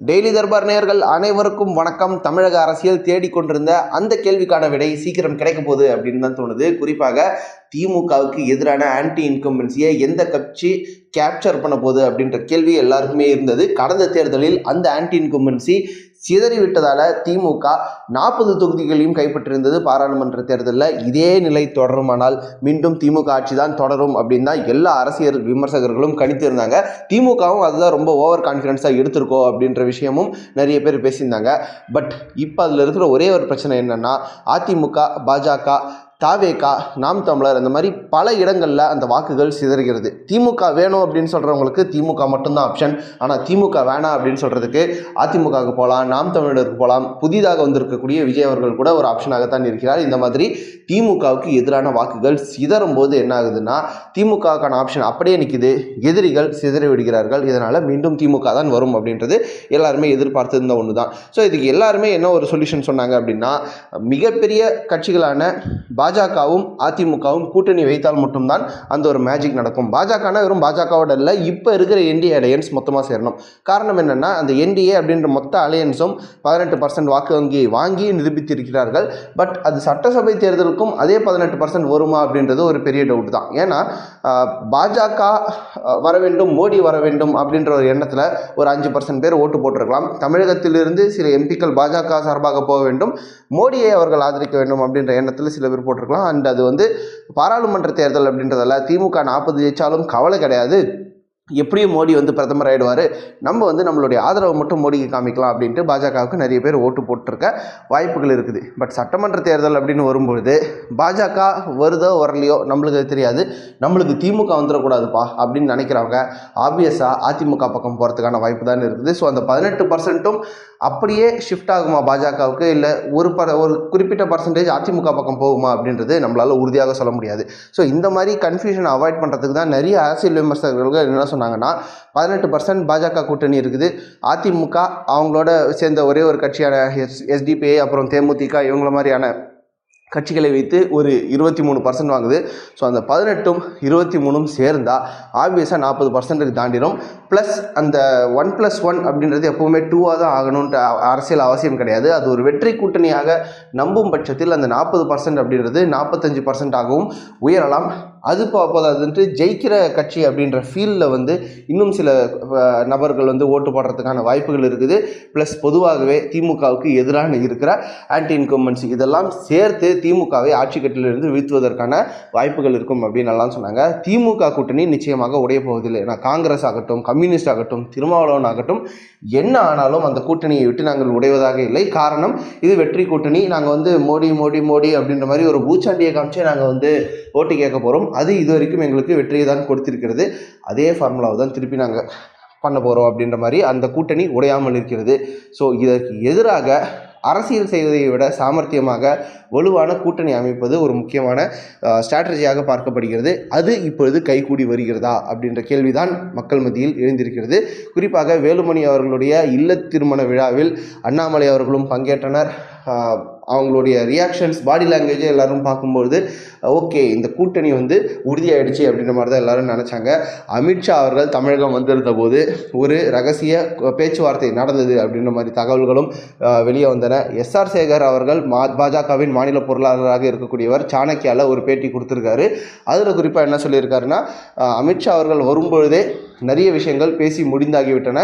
Daily Darbar நேர்கள் அனைவருக்கும் வணக்கம். தமிழக அரசியல் தேடிக்கொண்டிருந்த அந்த கேள்விக்கான விடை சீக்கிரம் கிடைக்க போகுது அப்படின்னு தான் தோணுது. குறிப்பாக திமுகவுக்கு எதிரான ஆன்டி இன்கம்பன்சியை எந்த கட்சி கேப்சர் பண்ண போகுது அப்படின்ற கேள்வி எல்லாருக்குமே இருந்தது. கடந்த தேர்தலில் அந்த ஆன்டி இன்கம்பன்சி சிதறிவிட்டதால திமுக நாற்பது தொகுதிகளையும் கைப்பற்றியிருந்தது பாராளுமன்ற தேர்தலில். இதே நிலை தொடருமானால் மீண்டும் திமுக ஆட்சி தான் தொடரும் அப்படின்னு தான் எல்லா அரசியல் விமர்சகர்களும் கணித்திருந்தாங்க. திமுகவும் அதுதான் ரொம்ப ஓவர் கான்ஃபிடென்ஸாக எடுத்திருக்கோம் அப்படின்ற விஷயமும் நிறைய பேர் பேசியிருந்தாங்க. பட் இப்போ அதில் இருக்கிற ஒரே ஒரு பிரச்சனை என்னென்னா அதிமுக பாஜக தாவேகா நாம் தமிழர் இந்த மாதிரி பல இடங்களில் அந்த வாக்குகள் சிதறுகிறது. திமுக வேணும் அப்படின்னு சொல்கிறவங்களுக்கு திமுக மட்டும்தான் ஆப்ஷன் ஆனால் திமுக வேணாம் அப்படின்னு சொல்கிறதுக்கு அதிமுகவுக்கு போகலாம் நாம் தமிழருக்கு போகலாம் புதிதாக வந்திருக்கக்கூடிய விஜய் அவர்கள் கூட ஒரு ஆப்ஷனாகத்தான் இருக்கிறார். இந்த மாதிரி திமுகவுக்கு எதிரான வாக்குகள் சிதறும் போது என்ன ஆகுதுன்னா திமுகவுக்கான ஆப்ஷன் அப்படியே நிற்கிது எதிரிகள் சிதறி விடுகிறார்கள் இதனால் மீண்டும் திமுக தான் வரும் அப்படின்றது எல்லாருமே எதிர்பார்த்திருந்த ஒன்று தான் ஸோ இதுக்கு எல்லாருமே என்ன ஒரு சொல்யூஷன் சொன்னாங்க அப்படின்னா மிகப்பெரிய கட்சிகளான பாஜகவும் அதிமுகவும் கூட்டணி வைத்தால் மட்டும்தான் அந்த ஒரு மேஜிக் நடக்கும். பாஜகனா வெறும் பாஜகவோட இல்லை இப்போ இருக்கிற என்டிஏ அலையன்ஸ் மொத்தமாக சேரணும். காரணம் என்னென்னா அந்த என்டிஏ அப்படின்ற மொத்த அலையன்ஸும் பதினெட்டு பர்சன்ட் வாக்கு வங்கியை வாங்கி நிரூபித்திருக்கிறார்கள். பட் அது சட்டசபை தேர்தலுக்கும் அதே பதினெட்டு பர்சன்ட் வருமா அப்படின்றது ஒரு பெரிய டவுட் தான். ஏன்னா பாஜக வர வேண்டும் மோடி வர வேண்டும் அப்படின்ற ஒரு எண்ணத்தில் ஒரு அஞ்சு பர்சன்ட் பேர் ஓட்டு போட்டிருக்கலாம். தமிழகத்திலிருந்து சில எம்பிக்கள் பாஜக சார்பாக போக வேண்டும். மோடியை அவர்கள் ஆதரிக்க வேண்டும் அப்படின்ற எண்ணத்தில் சில பேர் போட்டிருக்கலாம். அண்ட் அது வந்து பாராளுமன்ற தேர்தல் அப்படின்றதால திமுக நாற்பது ஜெயிச்சாலும் கவலை கிடையாது. எப்படியும் மோடி வந்து பிரதமர் ஆயிடுவார். நம்ம வந்து நம்மளுடைய ஆதரவை மட்டும் மோடிக்கு காமிக்கலாம் அப்படின்ட்டு பாஜகவுக்கு நிறைய பேர் ஓட்டு போட்டிருக்க வாய்ப்புகள் இருக்குது. பட் சட்டமன்ற தேர்தல் அப்படின்னு வரும்பொழுது பாஜக வருதோ வரலையோ நம்மளுக்கு தெரியாது. நம்மளுக்கு திமுக வந்துடக்கூடாதுப்பா அப்படின்னு நினைக்கிறவங்க ஆப்வியஸாக அதிமுக பக்கம் போகிறதுக்கான வாய்ப்பு தான் இருக்குது. ஸோ அந்த பதினெட்டு பர்சன்ட்டும் அப்படியே ஷிஃப்ட் ஆகுமா பாஜகவுக்கு? இல்லை ஒரு ப ஒரு குறிப்பிட்ட பர்சன்டேஜ் அதிமுக பக்கம் போகுமா அப்படின்றது நம்மளால் உறுதியாக சொல்ல முடியாது. ஸோ இந்த மாதிரி கன்ஃபியூஷனை அவாய்ட் பண்ணுறதுக்கு தான் நிறைய அரசியல் விமர்சகர்கள் என்ன சொன்னாங்கன்னா பதினெட்டு பர்சன்ட் பாஜக கூட்டணி இருக்குது. அதிமுக அவங்களோட சேர்ந்த ஒரே ஒரு கட்சியான எஸ் எஸ்டிபிஐ அப்புறம் தேமுதிக இவங்கள மாதிரியான கட்சிகளை வைத்து ஒரு இருபத்தி மூணு பர்சன்ட் வாங்குது. ஸோ அந்த பதினெட்டும் இருபத்தி மூணும் சேர்ந்தால் ஆப்வியஸாக நாற்பது பர்சன்ட்டுக்கு தாண்டிடும் ப்ளஸ் அந்த ஒன் ப்ளஸ் ஒன் அப்படின்றது எப்போவுமே டூவாக தான் ஆகணுன்ட்டு அரசியல் அவசியம் கிடையாது. அது ஒரு வெற்றி கூட்டணியாக நம்பும் பட்சத்தில் அந்த நாற்பது பர்சன்ட் அப்படின்றது நாற்பத்தஞ்சு பர்சன்டாகவும் உயரலாம். அது போ- போதாதுன்ட்டு ஜெயிக்கிற கட்சி அப்படின்ற ஃபீல்டில் வந்து இன்னும் சில நபர்கள் வந்து ஓட்டு போடுறதுக்கான வாய்ப்புகள் இருக்குது. ப்ளஸ் பொதுவாகவே திமுகவுக்கு எதிரான இருக்கிற ஆன்டி இன்கம்பன்சி இதெல்லாம் சேர்த்து திமுகவை ஆட்சி கட்டிலிருந்து வீழ்த்துவதற்கான வாய்ப்புகள் இருக்கும் அப்படின்னு எல்லாம் சொன்னாங்க. திமுக கூட்டணி நிச்சயமாக உடைய போவதில்லை. ஏன்னா காங்கிரஸ் ஆகட்டும் கம்யூனிஸ்ட் ஆகட்டும் திருமாவளவன் ஆகட்டும் என்ன ஆனாலும் அந்த கூட்டணியை விட்டு நாங்கள் உடைவதாக இல்லை. காரணம் இது வெற்றி கூட்டணி. நாங்கள் வந்து மோடி மோடி மோடி அப்படின்ற மாதிரி ஒரு பூச்சாண்டியை காமிச்சே நாங்கள் வந்து ஓட்டு கேட்க போகிறோம் அது இது வரைக்கும் எங்களுக்கு வெற்றியை தான் கொடுத்திருக்கிறது. அதே ஃபார்முலாவை தான் திருப்பி நாங்கள் பண்ண போகிறோம் அப்படின்ற மாதிரி அந்த கூட்டணி உடையாமல் இருக்கிறது. ஸோ இதற்கு எதிராக அரசியல் செய்வதை விட சாமர்த்தியமாக வலுவான கூட்டணி அமைப்பது ஒரு முக்கியமான ஸ்ட்ராட்டஜியாக பார்க்கப்படுகிறது. அது இப்பொழுது கைகூடி வருகிறதா? அப்படின்ற கேள்விதான் மக்கள் மத்தியில் எழுந்திருக்கிறது. குறிப்பாக வேலுமணி அவர்களுடைய இல்ல திருமண விழாவில் அண்ணாமலை அவர்களும் பங்கேற்றனர். அவங்களுடைய ரியாக்ஷன்ஸ் பாடி லாங்குவேஜை எல்லாரும் பார்க்கும்பொழுது ஓகே இந்த கூட்டணி வந்து உறுதியாயிடுச்சு அப்படின்ற மாதிரி தான் எல்லாரும் நினச்சாங்க. அமித்ஷா அவர்கள் தமிழகம் வந்திருந்த போது ஒரு ரகசிய பேச்சுவார்த்தை நடந்தது அப்படின்ற மாதிரி தகவல்களும் வெளியே வந்தன. எஸ்ஆர் சேகர் அவர்கள் மா பாஜகவின் மாநில பொருளாளராக இருக்கக்கூடியவர் சாணக்கியால ஒரு பேட்டி கொடுத்துருக்காரு. அதில் குறிப்பாக என்ன சொல்லியிருக்காருன்னா அமித்ஷா அவர்கள் வரும்பொழுதே நிறைய விஷயங்கள் பேசி முடிந்தாகிவிட்டன.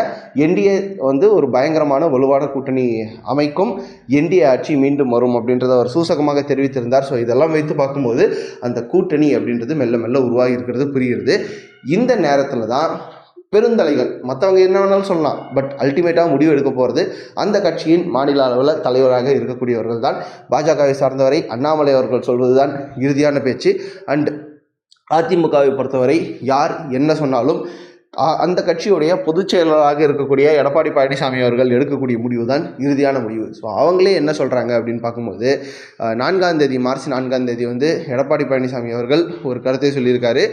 என்டிஏ வந்து ஒரு பயங்கரமான வலுவான கூட்டணி அமைக்கும் என்டிஏ ஆட்சி மீண்டும் வரும் அப்படின்றத அவர் சூசகமாக தெரிவித்திருந்தார். ஸோ இதெல்லாம் வைத்து பார்க்கும்போது அந்த கூட்டணி அப்படின்றது மெல்ல மெல்ல உருவாகி இருக்கிறது புரிகிறது. இந்த நேரத்தில் தான் பெருந்தலைகள். மற்றவங்க என்ன வேணாலும் சொல்லலாம். பட் அல்டிமேட்டாக முடிவு எடுக்க போகிறது அந்த கட்சியின் மாநில அளவில் தலைவராக இருக்கக்கூடியவர்கள் தான். பாஜகவை சார்ந்தவரை அண்ணாமலை அவர்கள் சொல்வது தான் இறுதியான பேச்சு. அண்ட் அதிமுகவை பொறுத்தவரை யார் என்ன சொன்னாலும் அந்த கட்சியுடைய பொதுச் செயலாளராக இருக்கக்கூடிய எடப்பாடி பழனிசாமி அவர்கள் எடுக்கக்கூடிய முடிவு தான் இறுதியான முடிவு. ஸோ அவங்களே என்ன சொல்கிறாங்க அப்படின்னு பார்க்கும்போது நான்காம் தேதி மார்ச் நான்காம் தேதி வந்து எடப்பாடி பழனிசாமி அவர்கள் ஒரு கருத்தை சொல்லியிருக்காரு.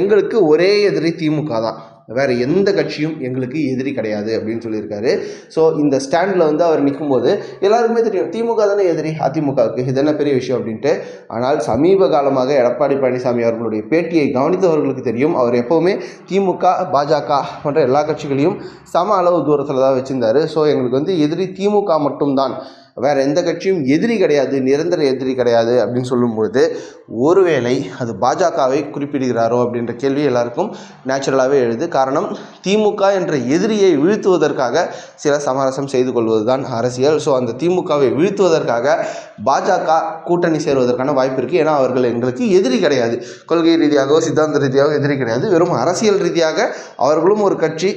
எங்களுக்கு ஒரே எதிரி திமுக தான். வேறு எந்த கட்சியும் எங்களுக்கு எதிரி கிடையாது அப்படின்னு சொல்லியிருக்காரு. ஸோ இந்த ஸ்டாண்டில் வந்து அவர் நிற்கும்போது எல்லாருக்குமே தெரியும் திமுக தானே எதிரி அதிமுகவுக்கு. இது என்ன பெரிய விஷயம் அப்படின்ட்டு ஆனால் சமீப காலமாக எடப்பாடி பழனிசாமி அவர்களுடைய பேட்டியை கவனித்தவர்களுக்கு தெரியும். அவர் எப்போவுமே திமுக பாஜக போன்ற எல்லா கட்சிகளையும் சம அளவு தூரத்தில் தான் வச்சுருந்தாரு. ஸோ எங்களுக்கு வந்து எதிரி திமுக மட்டும்தான். வேறு எந்த கட்சியும் எதிரி கிடையாது நிரந்தர எதிரி கிடையாது அப்படின்னு சொல்லும்பொழுது ஒருவேளை அது பாஜகவை குறிப்பிடுகிறாரோ அப்படின்ற கேள்வி எல்லாருக்கும் நேச்சுரலாகவே எழுது. காரணம் திமுக என்ற எதிரியை வீழ்த்துவதற்காக சில சமரசம் செய்து கொள்வது தான் அரசியல். ஸோ அந்த திமுகவை வீழ்த்துவதற்காக பாஜக கூட்டணி சேருவதற்கான வாய்ப்பு இருக்குது ஏன்னா அவர்கள் எங்களுக்கு எதிரி கிடையாது. கொள்கை ரீதியாகவோ சித்தாந்த ரீதியாகவோ எதிரி கிடையாது. வெறும் அரசியல் ரீதியாக அவர்களும் ஒரு கட்சி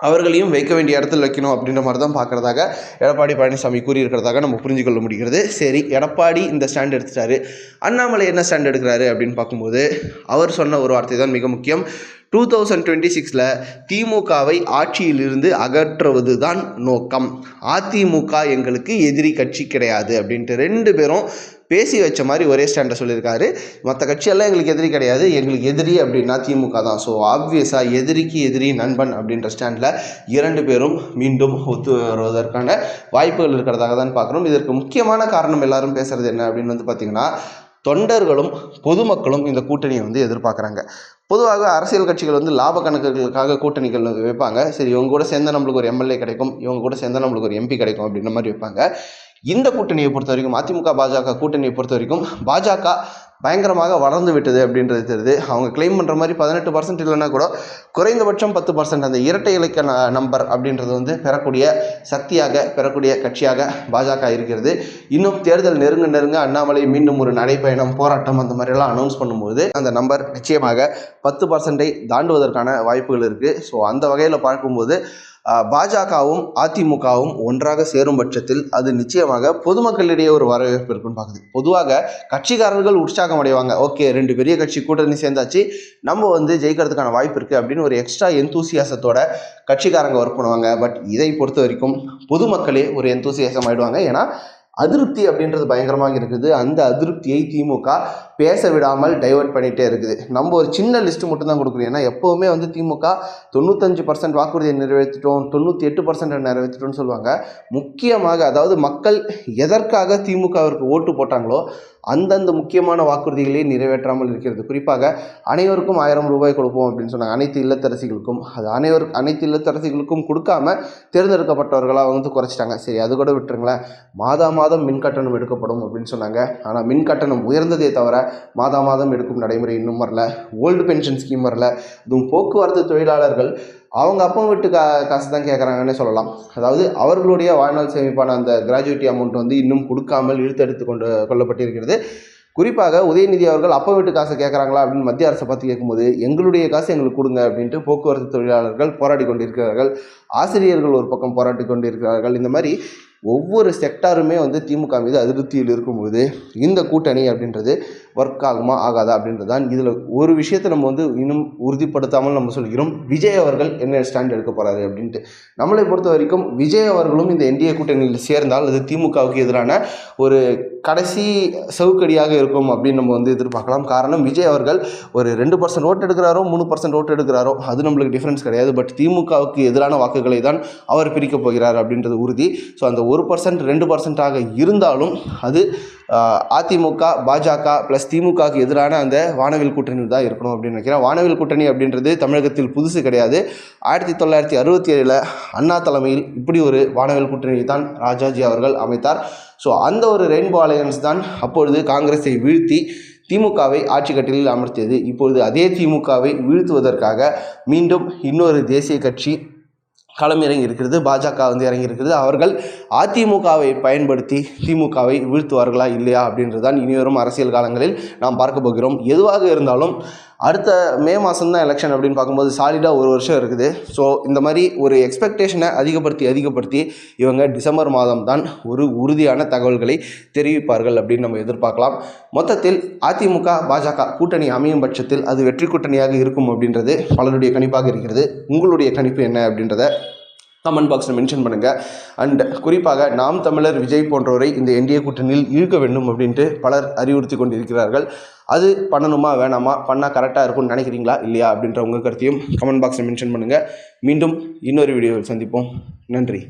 அவர்களையும் வைக்க வேண்டிய இடத்துல வைக்கணும் அப்படின்ற மாதிரி தான் பார்க்குறதாக எடப்பாடி பழனிசாமி கூறியிருக்கிறதாக நம்ம புரிஞ்சுக்கொள்ள முடிகிறது. சரி எடப்பாடி இந்த ஸ்டாண்ட் எடுத்துட்டாரு. அண்ணாமலை என்ன ஸ்டாண்ட் எடுக்கிறாரு அப்படின்னு பார்க்கும்போது அவர் சொன்ன ஒரு வார்த்தை தான் மிக முக்கியம். டூ தௌசண்ட் டுவெண்ட்டி சிக்ஸில் திமுகவை ஆட்சியிலிருந்து அகற்றுவது தான் நோக்கம். அதிமுக எங்களுக்கு எதிரி கட்சி கிடையாது அப்படின்ட்டு ரெண்டு பேரும் பேசி வச்ச மாதிரி ஒரே ஸ்டாண்டை சொல்லியிருக்காரு. மற்ற கட்சியெல்லாம் எங்களுக்கு எதிரி கிடையாது. எங்களுக்கு எதிரி அப்படின்னா திமுக தான். ஸோ ஆப்வியஸாக எதிரிக்கு எதிரி நண்பன் அப்படின்ற ஸ்டாண்டில் இரண்டு பேரும் மீண்டும் ஒத்து வருவதற்கான வாய்ப்புகள் இருக்கிறதாக தான் பார்க்குறோம். இதற்கு முக்கியமான காரணம் எல்லாரும் பேசுகிறது என்ன அப்படின்னு வந்து பார்த்திங்கன்னா தொண்டர்களும் பொதுமக்களும் இந்த கூட்டணியை வந்து எதிர்பார்க்குறாங்க. பொதுவாக அரசியல் கட்சிகள் வந்து லாப கணக்குகளுக்காக கூட்டணிகள் வைப்பாங்க. சரி இவங்க கூட சேர்ந்தா நம்மளுக்கு ஒரு எம்எல்ஏ கிடைக்கும். இவங்க கூட சேர்ந்தா நம்மளுக்கு ஒரு எம்பி கிடைக்கும் அப்படின்ற மாதிரி வைப்பாங்க. இந்த கூட்டணியை பொறுத்த வரைக்கும் அதிமுக பாஜக கூட்டணியை பொறுத்த வரைக்கும் பாஜக பயங்கரமாக வளர்ந்து விட்டது அப்படின்றது தெரியுது. அவங்க கிளைம் பண்ணுற மாதிரி பதினெட்டு பர்சன்ட் இல்லைன்னா கூட குறைந்தபட்சம் பத்து பர்சன்ட் அந்த இரட்டை இலக்க நம்பர் அப்படின்றது வந்து பெறக்கூடிய சக்தியாக பெறக்கூடிய கட்சியாக பாஜக இருக்கிறது. இன்னும் தேர்தல் நெருங்க நெருங்க அண்ணாமலை மீண்டும் ஒரு நடைப்பயணம் போராட்டம் அந்த மாதிரியெல்லாம் அனௌன்ஸ் பண்ணும்போது அந்த நம்பர் நிச்சயமாக பத்து பர்சன்டை தாண்டுவதற்கான வாய்ப்புகள் இருக்குது ஸோ அந்த வகையில் பார்க்கும்போது பாஜகவும் அதிமுகவும் ஒன்றாக சேரும் பட்சத்தில் அது நிச்சயமாக பொதுமக்களிடையே ஒரு வரவேற்பு இருக்குன்னு பார்க்குது. பொதுவாக கட்சிக்காரர்கள் உற்சாகம் அடைவாங்க. ஓகே ரெண்டு பெரிய கட்சி கூட்டணி சேர்ந்தாச்சு நம்ம வந்து ஜெயிக்கிறதுக்கான வாய்ப்பு இருக்குது அப்படின்னு ஒரு எக்ஸ்ட்ரா எந்தூசியாசத்தோட கட்சிக்காரங்க ஒர்க் பண்ணுவாங்க. பட் இதை பொறுத்த வரைக்கும் பொதுமக்களே ஒரு எந்தூசியாசம் ஆயிடுவாங்க. ஏன்னா அதிருப்தி அப்படின்றது பயங்கரமாக இருக்குது. அந்த அதிருப்தியை திமுக பேச விடாமல் டைவர்ட் பண்ணிகிட்டே இருக்குது. நம்ம ஒரு சின்ன லிஸ்ட்டு மட்டும்தான் கொடுக்குறோம் ஏன்னா எப்போவுமே வந்து திமுக தொண்ணூத்தஞ்சு பர்சன்ட் வாக்குறுதியை நிறைவேற்றிட்டோம் தொண்ணூற்றி எட்டு பர்சன்ட் நிறைவேற்றிட்டோம்னு சொல்லுவாங்க. முக்கியமாக அதாவது மக்கள் எதற்காக திமுகவிற்கு ஓட்டு போட்டாங்களோ அந்தந்த முக்கியமான வாக்குறுதிகளை நிறைவேற்றாமல் இருக்கிறது. குறிப்பாக அனைவருக்கும் ஆயிரம் ரூபாய் கொடுப்போம் அப்படின்னு சொன்னாங்க. அனைத்து இல்லத்தரசிகளுக்கும். அது அனைவர் அனைத்து இல்லத்தரசிகளுக்கும் கொடுக்காம தேர்ந்தெடுக்கப்பட்டவர்களாக வந்து குறைச்சிட்டாங்க. சரி அது கூட விட்டுருங்களேன். மாதா மாதம் மின் கட்டணம் எடுக்கப்படும் அப்படின்னு சொன்னாங்க. ஆனால் மின் கட்டணம் உயர்ந்ததே தவிர மாதா மாதம் எடுக்கும் நடைமுறை இன்னும் வரல. ஓல்டு பென்ஷன் ஸ்கீம் வரல. இதுவும் போக்குவரத்து தொழிலாளர்கள் அவங்க அப்பா வீட்டு கா காசு தான் கேட்குறாங்கன்னே சொல்லலாம். அதாவது அவர்களுடைய வாழ்நாள் சேமிப்பான அந்த கிராஜுவிட்டி அமௌண்ட் வந்து இன்னும் கொடுக்காமல் இழுத்தெடுத்து கொண்டு கொள்ளப்பட்டிருக்கிறது குறிப்பாக உதயநிதி அவர்கள் அப்பா வீட்டு காசு கேட்குறாங்களா அப்படின்னு மத்திய அரசை பார்த்து கேட்கும்போது எங்களுடைய காசு எங்களுக்கு கொடுங்க அப்படின்ட்டு போக்குவரத்து தொழிலாளர்கள் போராடி கொண்டிருக்கிறார்கள். ஆசிரியர்கள் ஒரு பக்கம் போராடி கொண்டிருக்கிறார்கள். இந்த மாதிரி ஒவ்வொரு செக்டாருமே வந்து திமுக மீது அதிருப்தியில் இருக்கும்போது இந்த கூட்டணி அப்படின்றது ஒர்க் ஆகுமா ஆகாதா அப்படின்றது தான் இதில் ஒரு விஷயத்தை நம்ம வந்து இன்னும் உறுதிப்படுத்தாமல் நம்ம சொல்கிறோம். விஜய் அவர்கள் என்ன ஸ்டாண்ட் எடுக்க போகிறாரு அப்படின்ட்டு. நம்மளை பொறுத்த வரைக்கும் விஜய் அவர்களும் இந்த என்டிஏ கூட்டணியில் சேர்ந்தால் அது திமுகவுக்கு எதிரான ஒரு கடைசி சவுக்கடியாக இருக்கும் அப்படின்னு நம்ம வந்து எதிர்பார்க்கலாம். காரணம் விஜய் அவர்கள் ஒரு ரெண்டு பர்சன்ட் ஓட்டு எடுக்கிறாரோ மூணு பர்சன்ட் ஓட்டு எடுக்கிறாரோ அது நம்மளுக்கு டிஃப்ரென்ஸ் கிடையாது. பட் திமுகவுக்கு எதிரான வாக்குகளை தான் அவர் பிரிக்கப் போகிறார் அப்படின்றது உறுதி. ஸோ அந்த ஒரு ஒரு பர்சன்ட் ரெண்டு பர்சன்ட்டாக இருந்தாலும் அது அதிமுக பாஜக ப்ளஸ் திமுகவுக்கு எதிரான அந்த வானவில் கூட்டணியில் தான் இருக்கணும் அப்படின்னு நினைக்கிறேன். வானவில் கூட்டணி அப்படின்றது தமிழகத்தில் புதுசு கிடையாது. ஆயிரத்தி தொள்ளாயிரத்தி அறுபத்தி ஏழில் அண்ணா தலைமையில் இப்படி ஒரு வானவில் கூட்டணியை தான் ராஜாஜி அவர்கள் அமைத்தார். ஸோ அந்த ஒரு ரெயின்போ அலையன்ஸ் தான் அப்பொழுது காங்கிரஸை வீழ்த்தி திமுகவை ஆட்சி கட்டிலில் அமர்த்தியது. இப்பொழுது அதே திமுகவை வீழ்த்துவதற்காக மீண்டும் இன்னொரு தேசிய கட்சி களமிறங்கி இருக்கிறது பாஜக வந்து இறங்கி இருக்கிறது அவர்கள் அதிமுகவை பயன்படுத்தி திமுகவை வீழ்த்துவார்களா இல்லையா அப்படின்றது தான் இனிவரும் அரசியல் காலங்களில் நாம் பார்க்க போகிறோம். எதுவாக இருந்தாலும் அடுத்த மே மாதம் தான் எலெக்ஷன் அப்படின்னு பார்க்கும்போது சாலிடாக ஒரு வருஷம் இருக்குது. ஸோ இந்த மாதிரி ஒரு எக்ஸ்பெக்டேஷனை அதிகப்படுத்தி அதிகப்படுத்தி இவங்க டிசம்பர் மாதம் தான் ஒரு உறுதியான தகவல்களை தெரிவிப்பார்கள் அப்படின்னு நம்ம எதிர்பார்க்கலாம். மொத்தத்தில் அதிமுக பாஜக கூட்டணி அமையும் பட்சத்தில் அது வெற்றி கூட்டணியாக இருக்கும் அப்படின்றது பலருடைய கணிப்பாக இருக்கிறது. உங்களுடைய கணிப்பு என்ன அப்படின்றத கமெண்ட் பாக்ஸில் மென்ஷன் பண்ணுங்கள் அண்ட் குறிப்பாக நாம் தமிழர் விஜய் போன்றோரை இந்த என்டிஏ கூட்டணியில் இழுக்க வேண்டும் அப்படின்ட்டு பலர் அறிவுறுத்தி கொண்டிருக்கிறார்கள். அது பண்ணணுமா வேணாமா பண்ணால் கரெக்டாக இருக்கும்னு நினைக்கிறீங்களா இல்லையா அப்படின்ற உங்கள் கருத்தையும் கமெண்ட் பாக்ஸில் மென்ஷன் பண்ணுங்கள் மீண்டும் இன்னொரு வீடியோவில் சந்திப்போம். நன்றி.